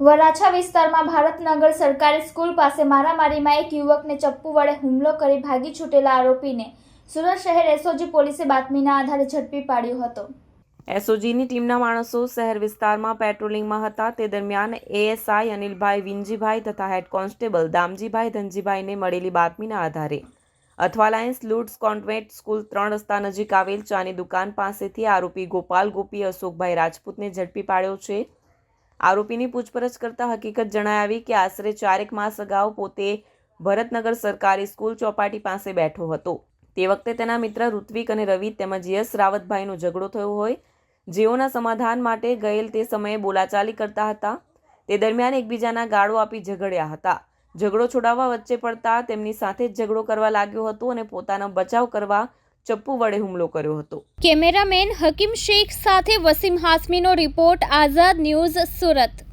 વરાછા વિસ્તારમાં ભારતનગર સરકારી સ્કૂલ પાસે મારામારીમાં એક યુવકને ચપ્પુ વડે હુમલો કરી ભાગી છૂટેલા આરોપીને સુરત શહેર એસઓજી પોલીસે બાતમીના આધારે ઝડપી પાડ્યો હતો. એસઓજીની ટીમના માણસો શહેર વિસ્તારમાં પેટ્રોલિંગમાં હતા. તે દરમિયાન એએસઆઈ અનિલભાઈ વિંજીભાઈ તથા હેડ કોન્સ્ટેબલ દામજીભાઈ ધનજીભાઈને મળેલી બાતમીના આધારે અથવાલાયન્સ લુડ્સ કોન્વેન્ટ સ્કૂલ ત્રણ રસ્તા નજીક આવેલ ચાની દુકાન પાસેથી આરોપી ગોપાલ ગોપી અશોકભાઈ રાજપૂતને ઝડપી પાડ્યો છે. આરોપીની પૂછપરછ કરતા હકીકત જણાઈ આવી કે આશરે ચારેક માસ અગાઉ પોતે ભરતનગર સરકારી સ્કૂલ ચોપાટી પાસે બેઠો હતો. તે વખતે તેના મિત્ર ઋત્વિક અને રવિ તેમજ યશ રાવતભાઈનો ઝઘડો થયો હોય, જેઓના સમાધાન માટે ગયેલ તે સમયે બોલાચાલી કરતા હતા. તે દરમિયાન એકબીજાના ગાળો આપી ઝઘડ્યા હતા. ઝઘડો છોડાવવા વચ્ચે પડતા તેમની સાથે જ ઝઘડો કરવા લાગ્યો હતો અને પોતાનો બચાવ કરવા ચપ્પુ વડે હુમલો કર્યો હતો. કેમેરામેન હકીમ શેખ સાથે વસીમ હાસમીનો રિપોર્ટ આઝાદ ન્યૂઝ સુરત.